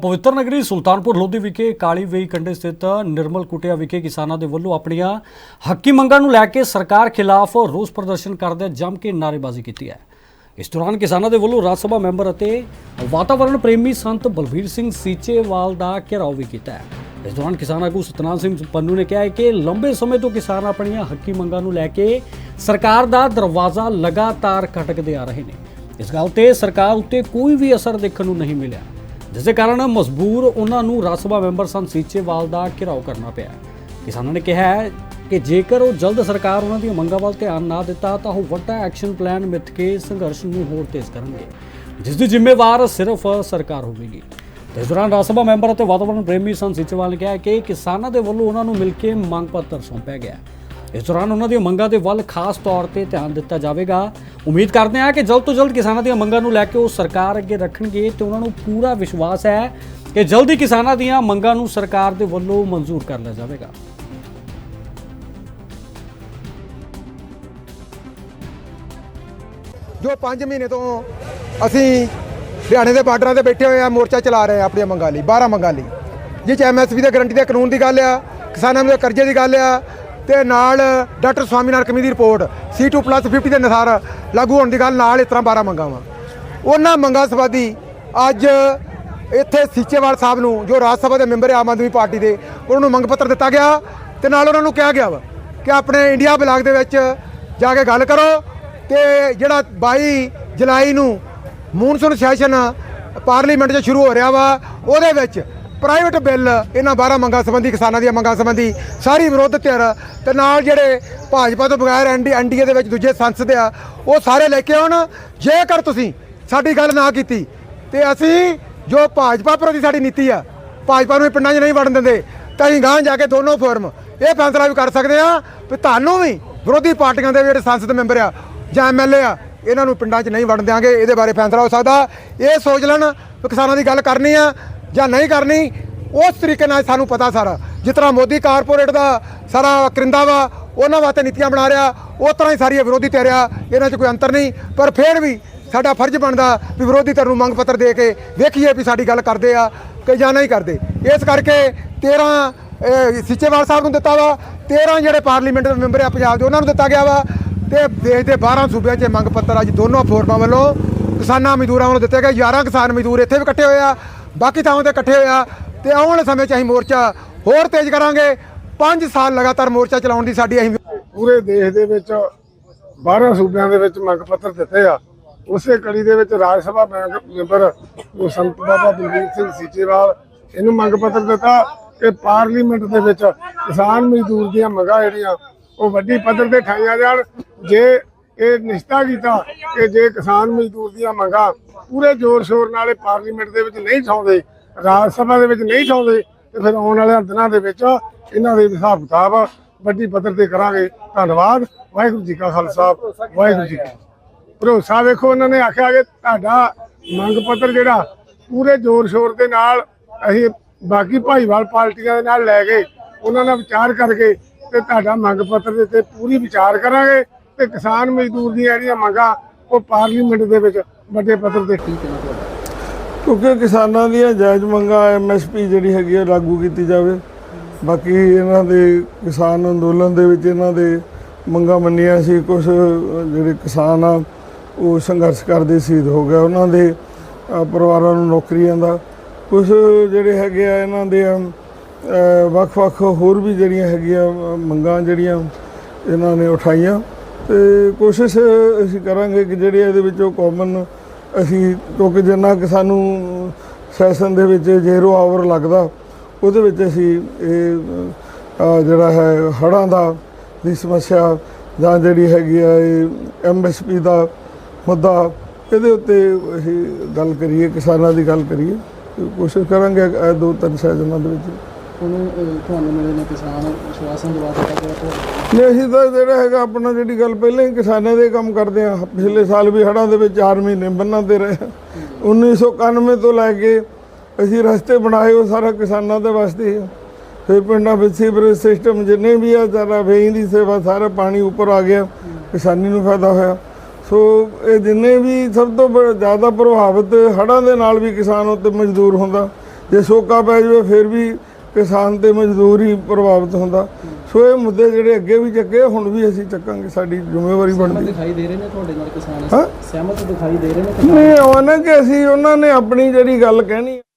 ਪਵਿੱਤਰ ਨਗਰੀ ਸੁਲਤਾਨਪੁਰ ਲੋਧੀ ਵਿਖੇ ਕਾਲੀ ਵੇਈ ਕੰਡੇ ਸਥਿਤ ਨਿਰਮਲ ਕੁਟਿਆ ਵਿਖੇ ਕਿਸਾਨਾਂ ਦੇ ਵੱਲੋਂ ਆਪਣੀਆਂ ਹੱਕੀ ਮੰਗਾਂ ਨੂੰ ਲੈ ਕੇ ਸਰਕਾਰ ਖਿਲਾਫ ਰੋਸ ਪ੍ਰਦਰਸ਼ਨ ਕਰਦੇ ਜੰਮ ਕੇ ਨਾਅਰੇਬਾਜ਼ੀ ਕੀਤੀ ਹੈ। ਇਸ ਦੌਰਾਨ ਕਿਸਾਨਾਂ ਦੇ ਵੱਲੋਂ ਰਾਜ ਸਭਾ ਮੈਂਬਰ ਅਤੇ ਵਾਤਾਵਰਣ ਪ੍ਰੇਮੀ ਸੰਤ ਬਲਵੀਰ ਸਿੰਘ ਸੀਚੇਵਾਲ ਦਾ ਘਿਰਾਓ ਵੀ ਕੀਤਾ ਹੈ। ਇਸ ਦੌਰਾਨ ਕਿਸਾਨ ਆਗੂ ਸਤਨਾਮ ਸਿੰਘ ਪੰਨੂ ਨੇ ਕਿਹਾ ਹੈ ਕਿ ਲੰਬੇ ਸਮੇਂ ਤੋਂ ਕਿਸਾਨ ਆਪਣੀਆਂ ਹੱਕੀ ਮੰਗਾਂ ਨੂੰ ਲੈ ਕੇ ਸਰਕਾਰ ਦਾ ਦਰਵਾਜ਼ਾ ਲਗਾਤਾਰ ਖਟਕਦੇ ਆ ਰਹੇ ਨੇ। ਇਸ ਗੱਲ ਤੇ ਸਰਕਾਰ ਉੱਤੇ ਕੋਈ ਵੀ ਅਸਰ ਦੇਖਣ ਨੂੰ ਨਹੀਂ ਮਿਲਿਆ। ਜਿਸ ਦੇ ਕਾਰਨ ਮਜਬੂਰ ਉਹਨਾਂ ਨੂੰ ਰਾਜ ਸਭਾ ਮੈਂਬਰ ਸੰਤ ਸੀਚੇਵਾਲ ਦਾ ਘਿਰਾਓ ਕਰਨਾ ਪਿਆ। ਕਿਸਾਨਾਂ ਨੇ ਕਿਹਾ ਹੈ ਕਿ ਜੇਕਰ ਉਹ ਜਲਦ ਸਰਕਾਰ ਉਹਨਾਂ ਦੀਆਂ ਮੰਗਾਂ ਵੱਲ ਧਿਆਨ ਨਾ ਦਿੱਤਾ, ਤਾਂ ਉਹ ਵੱਡਾ ਐਕਸ਼ਨ ਪਲਾਨ ਮਿੱਥ ਕੇ ਸੰਘਰਸ਼ ਨੂੰ ਹੋਰ ਤੇਜ਼ ਕਰਨਗੇ, ਜਿਸ ਦੀ ਜ਼ਿੰਮੇਵਾਰ ਸਿਰਫ ਸਰਕਾਰ ਹੋਵੇਗੀ। ਤੇ ਇਸ ਦੌਰਾਨ ਰਾਜ ਸਭਾ ਮੈਂਬਰ ਅਤੇ ਵਾਤਾਵਰਣ ਪ੍ਰੇਮੀ ਸੰਤ ਸੀਚੇਵਾਲ ਨੇ ਕਿਹਾ ਕਿ ਕਿਸਾਨਾਂ ਦੇ ਵੱਲੋਂ ਉਹਨਾਂ ਨੂੰ ਮਿਲ ਕੇ ਮੰਗ ਪੱਤਰ ਸੌਂਪਿਆ ਗਿਆ। ਇਸ ਦੌਰਾਨ ਉਹਨਾਂ ਦੀਆਂ ਮੰਗਾਂ ਦੇ ਵੱਲ ਖਾਸ ਤੌਰ ਤੇ ਧਿਆਨ ਦਿੱਤਾ ਜਾਵੇਗਾ। ਉਮੀਦ ਕਰਦੇ ਹਾਂ ਕਿ ਜਲਦ ਤੋਂ ਜਲਦ ਕਿਸਾਨਾਂ ਦੀਆਂ ਮੰਗਾਂ ਨੂੰ ਲੈ ਕੇ ਉਹ ਸਰਕਾਰ ਅੱਗੇ ਰੱਖਣਗੇ ਤੇ ਉਹਨਾਂ ਨੂੰ ਪੂਰਾ ਵਿਸ਼ਵਾਸ ਹੈ ਕਿ ਜਲਦੀ ਕਿਸਾਨਾਂ ਦੀਆਂ ਮੰਗਾਂ ਨੂੰ ਸਰਕਾਰ ਦੇ ਵੱਲੋਂ ਮਨਜ਼ੂਰ ਕਰ ਲਿਆ ਜਾਵੇਗਾ। ਜੋ 5 ਮਹੀਨੇ ਤੋਂ ਅਸੀਂ ਹਰਿਆਣੇ ਦੇ ਬਾਰਡਰਾਂ ਤੇ ਬੈਠੇ ਹੋਏ ਆ ਮੋਰਚਾ ਚਲਾ ਰਹੇ ਆ ਆਪਣੀਆਂ ਮੰਗਾਂ ਲਈ 12 ਮੰਗਾਂ ਲਈ। ਜਿਹ ਚ ਐਮਐਸਪੀ ਦੇ ਗਰੰਟੀ ਦੇ ਕਾਨੂੰਨ ਦੀ ਗੱਲ ਆ, ਕਿਸਾਨਾਂ ਦੇ ਕਰਜ਼ੇ ਦੀ ਗੱਲ ਆ ਤੇ ਨਾਲ ਡਾਕਟਰ ਸਵਾਮੀਨਾਥਨ ਕਮੇਟੀ ਦੀ ਰਿਪੋਰਟ C2+50 ਦੇ ਅਨੁਸਾਰ ਲਾਗੂ ਹੋਣ ਦੀ ਗੱਲ ਨਾਲ ਇਸ ਤਰ੍ਹਾਂ 12 ਮੰਗਾਂ ਵਾ। ਉਹਨਾਂ ਮੰਗਾਂ ਸਬੰਧੀ ਅੱਜ ਇੱਥੇ ਸੀਚੇਵਾਲ ਸਾਹਿਬ ਨੂੰ, ਜੋ ਰਾਜ ਸਭਾ ਦੇ ਮੈਂਬਰ ਆਮ ਆਦਮੀ ਪਾਰਟੀ ਦੇ, ਉਹਨਾਂ ਨੂੰ ਮੰਗ ਪੱਤਰ ਦਿੱਤਾ ਗਿਆ ਤੇ ਨਾਲ ਉਹਨਾਂ ਨੂੰ ਕਿਹਾ ਗਿਆ ਵਾ ਕਿ ਆਪਣੇ ਇੰਡੀਆ ਬਲਾਕ ਦੇ ਵਿੱਚ ਜਾ ਕੇ ਗੱਲ ਕਰੋ ਤੇ ਜਿਹੜਾ 22 ਜੁਲਾਈ ਨੂੰ ਮੂਨਸੂਨ ਸੈਸ਼ਨ ਪਾਰਲੀਮੈਂਟ 'ਚ ਸ਼ੁਰੂ ਹੋ ਰਿਹਾ ਵਾ, ਉਹਦੇ ਵਿੱਚ ਪ੍ਰਾਈਵੇਟ ਬਿੱਲ ਇਹਨਾਂ 12 ਮੰਗਾਂ ਸੰਬੰਧੀ, ਕਿਸਾਨਾਂ ਦੀਆਂ ਮੰਗਾਂ ਸੰਬੰਧੀ ਸਾਰੀ ਵਿਰੋਧ ਧਿਰ ਤੇ ਨਾਲ ਜਿਹੜੇ ਭਾਜਪਾ ਤੋਂ ਬਗੈਰ ਐਨਡੀ ਐਨਡੀਏ ਦੇ ਵਿੱਚ ਦੂਜੇ ਸੰਸਦ ਆ, ਉਹ ਸਾਰੇ ਲੈ ਕੇ ਆਉਣ। ਜੇਕਰ ਤੁਸੀਂ ਸਾਡੀ ਗੱਲ ਨਾ ਕੀਤੀ, ਤੇ ਅਸੀਂ ਜੋ ਭਾਜਪਾ ਪ੍ਰਤੀ ਸਾਡੀ ਨੀਤੀ ਆ, ਭਾਜਪਾ ਨੂੰ ਇਹ ਪਿੰਡਾਂ 'ਚ ਨਹੀਂ ਵੜਨ ਦਿੰਦੇ, ਤਾਂ ਅਸੀਂ ਗਾਂਹ ਜਾ ਕੇ ਦੋਨੋਂ ਫੋਰਮ, ਇਹ ਫੈਸਲਾ ਵੀ ਕਰ ਸਕਦੇ ਆ ਵੀ ਤੁਹਾਨੂੰ ਵੀ ਵਿਰੋਧੀ ਪਾਰਟੀਆਂ ਦੇ ਜਿਹੜੇ ਸੰਸਦ ਮੈਂਬਰ ਆ ਜਾਂ ਐਮਐਲਏ ਆ, ਇਹਨਾਂ ਨੂੰ ਪਿੰਡਾਂ 'ਚ ਨਹੀਂ ਵੜਨ ਦਿਆਂਗੇ, ਇਹਦੇ ਬਾਰੇ ਫੈਸਲਾ ਹੋ ਸਕਦਾ। ਇਹ ਸੋਚ ਲੈਣ ਵੀ ਕਿਸਾਨਾਂ ਦੀ ਗੱਲ ਕਰਨੀ ਆ ਜਾਂ ਨਹੀਂ ਕਰਨੀ, ਉਸ ਤਰੀਕੇ ਨਾਲ ਸਾਨੂੰ ਪਤਾ ਸਾਰਾ। ਜਿਸ ਤਰ੍ਹਾਂ ਮੋਦੀ ਕਾਰਪੋਰੇਟ ਦਾ ਸਾਰਾ ਕਰਿੰਦਾ ਵਾ, ਉਹਨਾਂ ਵਾਸਤੇ ਨੀਤੀਆਂ ਬਣਾ ਰਿਹਾ, ਉਸ ਤਰ੍ਹਾਂ ਹੀ ਸਾਰੀ ਵਿਰੋਧੀ ਧਿਰ ਆ, ਇਹਨਾਂ 'ਚ ਕੋਈ ਅੰਤਰ ਨਹੀਂ। ਪਰ ਫਿਰ ਵੀ ਸਾਡਾ ਫਰਜ਼ ਬਣਦਾ ਵੀ ਵਿਰੋਧੀ ਧਿਰ ਨੂੰ ਮੰਗ ਪੱਤਰ ਦੇ ਕੇ ਵੇਖੀਏ ਵੀ ਸਾਡੀ ਗੱਲ ਕਰਦੇ ਆ ਕਿ ਜਾਂ ਨਹੀਂ ਕਰਦੇ। ਇਸ ਕਰਕੇ 13 ਇਹ ਸਿੱਚੇਵਾਲ ਸਾਹਿਬ ਨੂੰ ਦਿੱਤਾ ਵਾ 13 ਜਿਹੜੇ ਪਾਰਲੀਮੈਂਟ ਦੇ ਮੈਂਬਰ ਆ ਪੰਜਾਬ ਦੇ, ਉਹਨਾਂ ਨੂੰ ਦਿੱਤਾ ਗਿਆ ਵਾ। ਤੇ ਦੇਸ਼ ਦੇ 12 ਸੂਬਿਆਂ 'ਚ ਮੰਗ ਪੱਤਰ ਅੱਜ ਦੋਨੋਂ ਫੋਰਮਾਂ ਵੱਲੋਂ ਕਿਸਾਨਾਂ ਮਜ਼ਦੂਰਾਂ ਵੱਲੋਂ ਦਿੱਤੇ ਗਏ। 11 ਕਿਸਾਨ ਮਜ਼ਦੂਰ ਇੱਥੇ ਵੀ ਇਕੱਠੇ ਹੋਏ ਆ। ਬਾਕੀ ਥਾਵਾਂ ਤੇ ਇਕੱਠੇ ਹੋਏ ਆ ਤੇ ਆਉਣ ਵਾਲੇ ਸਮੇਂ 'ਚ ਅਸੀਂ ਮੋਰਚਾ ਹੋਰ ਤੇਜ਼ ਕਰਾਂਗੇ। 5 ਸਾਲ ਲਗਾਤਾਰ ਮੋਰਚਾ ਚਲਾਉਣ ਦੀ ਸਾਡੀ ਅਸੀਂ ਪੂਰੇ ਦੇਸ਼ ਦੇ ਵਿੱਚ 12 ਸੂਬਿਆਂ ਦੇ ਵਿੱਚ ਮੰਗ ਪੱਤਰ ਦਿੱਤੇ ਆ। ਉਸੇ ਕੜੀ ਦੇ ਵਿੱਚ ਰਾਜ ਸਭਾ ਮੈਂਬ- ਮੈਂਬਰ ਉਹ ਸੰਤ ਬਾਬਾ ਬਲਵੀਰ ਸਿੰਘ ਸੀਚੇਵਾਲ, ਇਹਨੂੰ ਮੰਗ ਪੱਤਰ ਦਿੱਤਾ ਕਿ ਪਾਰਲੀਮੈਂਟ ਦੇ ਵਿੱਚ ਕਿਸਾਨ ਮਜ਼ਦੂਰ ਦੀਆਂ ਮੰਗਾਂ ਜਿਹੜੀਆਂ, ਉਹ ਵੱਡੀ ਪੱਧਰ ਤੇ ਠਾਈਆਂ ਜਾਣ। ਜੇ ਇਹ ਨਿਸ਼ਚਾ ਕੀਤਾ ਕਿ ਜੇ ਕਿਸਾਨ ਮਜ਼ਦੂਰ ਦੀਆਂ ਮੰਗਾਂ ਪੂਰੇ ਜ਼ੋਰ ਸ਼ੋਰ ਨਾਲ ਇਹ ਪਾਰਲੀਮੈਂਟ ਦੇ ਵਿੱਚ ਨਹੀਂ ਠਾਉਂਦੇ ਰਾਜ ਸਭਾ ਦੇ ਵਿੱਚ ਨਹੀਂ ਠਾਉਂਦੇ ਤੇ ਫਿਰ ਆਉਣ ਵਾਲੇ ਦਿਨਾਂ ਦੇ ਵਿੱਚ ਇਹਨਾਂ ਦੇ ਹਿਸਾਬ ਕਿਤਾਬ ਵੱਡੀ ਪੱਧਰ ਤੇ ਕਰਾਂਗੇ। ਧੰਨਵਾਦ। ਵਾਹਿਗੁਰੂ ਜੀ ਕਾ ਖਾਲਸਾ। ਵਾਹਿਗੁਰੂ ਜੀ ਕੀ ਭਰੋਸਾ ਵੇਖੋ ਉਹਨਾਂ ਨੇ ਆਖਿਆ ਕਿ ਤੁਹਾਡਾ ਮੰਗ ਪੱਤਰ ਜਿਹੜਾ ਪੂਰੇ ਜ਼ੋਰ ਸ਼ੋਰ ਦੇ ਨਾਲ ਅਸੀਂ ਬਾਕੀ ਭਾਈਵਾਲ ਪਾਰਟੀਆਂ ਦੇ ਨਾਲ ਲੈ ਕੇ ਉਹਨਾਂ ਨਾਲ ਵਿਚਾਰ ਕਰਕੇ ਤੇ ਤੁਹਾਡਾ ਮੰਗ ਪੱਤਰ ਦੇ ਤੇ ਪੂਰੀ ਵਿਚਾਰ ਕਰਾਂਗੇ। ਤੇ ਕਿਸਾਨ ਮਜ਼ਦੂਰ ਦੀਆਂ ਜਿਹੜੀਆਂ ਮੰਗਾਂ ਉਹ ਪਾਰਲੀਮੈਂਟ ਦੇ ਵਿੱਚ ਵੱਡੇ ਪੱਧਰ ਤੇ ਕਿਉਂਕਿ ਕਿਸਾਨਾਂ ਦੀਆਂ ਜਾਇਜ਼ ਮੰਗਾਂ ਐਮਐਸਪੀ ਜਿਹੜੀ ਹੈਗੀ ਆ ਲਾਗੂ ਕੀਤੀ ਜਾਵੇ। ਬਾਕੀ ਇਹਨਾਂ ਦੇ ਕਿਸਾਨ ਅੰਦੋਲਨ ਦੇ ਵਿੱਚ ਇਹਨਾਂ ਦੇ ਮੰਗਾਂ ਮੰਨੀਆਂ ਸੀ। ਕੁਝ ਜਿਹੜੇ ਕਿਸਾਨ ਆ ਉਹ ਸੰਘਰਸ਼ ਕਰਦੇ ਸ਼ਹੀਦ ਹੋ ਗਏ। ਉਹਨਾਂ ਦੇ ਪਰਿਵਾਰਾਂ ਨੂੰ ਨੌਕਰੀਆਂ ਦਾ। ਕੁਝ ਜਿਹੜੇ ਹੈਗੇ ਆ ਇਹਨਾਂ ਦੇ ਅ, ਵੱਖ-ਵੱਖ ਹੋਰ ਵੀ ਜਿਹੜੀਆਂ ਹੈਗੀਆਂ ਮੰਗਾਂ ਜਿਹੜੀਆਂ ਇਹਨਾਂ ਨੇ ਉਠਾਈਆਂ। ਤੇ ਕੋਸ਼ਿਸ਼ ਅਸੀਂ ਕਰਾਂਗੇ ਕਿ ਜਿਹੜੇ ਇਹਦੇ ਵਿੱਚੋਂ ਕਾਮਨ ਅਸੀਂ, ਕਿਉਂਕਿ ਜਿੰਨਾ ਕਿ ਸਾਨੂੰ ਸੈਸ਼ਨ ਦੇ ਵਿੱਚ ਜ਼ੀਰੋ ਆਵਰ ਲੱਗਦਾ, ਉਹਦੇ ਵਿੱਚ ਅਸੀਂ ਇਹ ਜਿਹੜਾ ਹੈ, ਹੜ੍ਹਾਂ ਦਾ ਦੀ ਸਮੱਸਿਆ ਜਾਂ ਜਿਹੜੀ ਹੈਗੀ ਆ ਇਹ ਐਮਐਸਪੀ ਦਾ ਮੁੱਦਾ, ਇਹਦੇ ਉੱਤੇ ਅਸੀਂ ਗੱਲ ਕਰੀਏ, ਕਿਸਾਨਾਂ ਦੀ ਗੱਲ ਕਰੀਏ। ਕੋਸ਼ਿਸ਼ ਕਰਾਂਗੇ ਇਹ ਦੋ ਤਿੰਨ ਸੈਸ਼ਨਾਂ ਦੇ ਵਿੱਚ। ਉਹਨੂੰ ਅਹ, ਤੁਹਾਨੂੰ ਮਿਲੇ ਨੇ ਕਿਸਾਨ ਵਿਸ਼ਵਾਸਾਂ ਦਵਾ ਦਿੱਤਾ ਗਿਆ ਤਾਂ ਨਹੀਂ ਅਸੀਂ ਤਾਂ ਜਿਹੜਾ ਹੈਗਾ ਆਪਣਾ ਜਿਹੜੀ ਗੱਲ ਪਹਿਲਾਂ ਹੀ ਕਿਸਾਨਾਂ ਦੇ ਕੰਮ ਕਰਦੇ ਆ ਪਿਛਲੇ ਸਾਲ ਵੀ ਹੜ੍ਹਾਂ ਦੇ ਵਿੱਚ 4 ਮਹੀਨੇ ਬੰਨਾਂ ਤੇ ਰਹੇ। 1991 ਤੋਂ ਲੈ ਕੇ ਅਸੀਂ ਰਸਤੇ ਬਣਾਏ ਉਹ ਸਾਰਾ ਕਿਸਾਨਾਂ ਦੇ ਵਾਸਤੇ ਹੀ ਆ। ਫਿਰ ਪਿੰਡਾਂ ਵਿੱਚ ਸੀਵਰੇਜ ਸਿਸਟਮ ਜਿੰਨੇ ਵੀ ਆ ਸਾਰਾ ਵੇਈ ਦੀ ਸੇਵਾ ਸਾਰਾ ਪਾਣੀ ਉੱਪਰ ਆ ਗਿਆ। ਕਿਸਾਨੀ ਨੂੰ ਫਾਇਦਾ ਹੋਇਆ। ਸੋ ਇਹ ਜਿੰਨੇ ਵੀ ਸਭ ਤੋਂ ਬ- ਜ਼ਿਆਦਾ ਪ੍ਰਭਾਵਿਤ ਹੜ੍ਹਾਂ ਦੇ ਨਾਲ ਵੀ ਕਿਸਾਨ ਉੱਤੇ ਮਜ਼ਦੂਰ ਹੁੰਦਾ। ਜੇ ਸੋਕਾ ਪੈ ਜਾਵੇ ਫਿਰ ਵੀ ਕਿਸਾਨ ਤੇ ਮਜ਼ਦੂਰ ਹੀ ਪ੍ਰਭਾਵਿਤ ਹੁੰਦਾ। ਸੋ ਇਹ ਮੁੱਦੇ ਜਿਹੜੇ ਅੱਗੇ ਵੀ ਚੱਕੇ ਹੁਣ ਵੀ ਅਸੀਂ ਚੱਕਾਂਗੇ। ਸਾਡੀ ਜ਼ਿੰਮੇਵਾਰੀ ਬਣਦੀ। ਦਿਖਾਈ ਦੇ ਰਹੇ ਨੇ ਤੁਹਾਡੇ ਨਾਲ ਕਿਸਾਨ? ਸਹਿਮਤ ਦਿਖਾਈ ਦੇ ਰਹੇ ਨੇ ਨਹੀਂ ਉਹ ਨਾ ਕਿ ਅਸੀਂ ਉਹਨਾਂ ਨੇ ਆਪਣੀ ਜਿਹੜੀ ਗੱਲ ਕਹਿਣੀ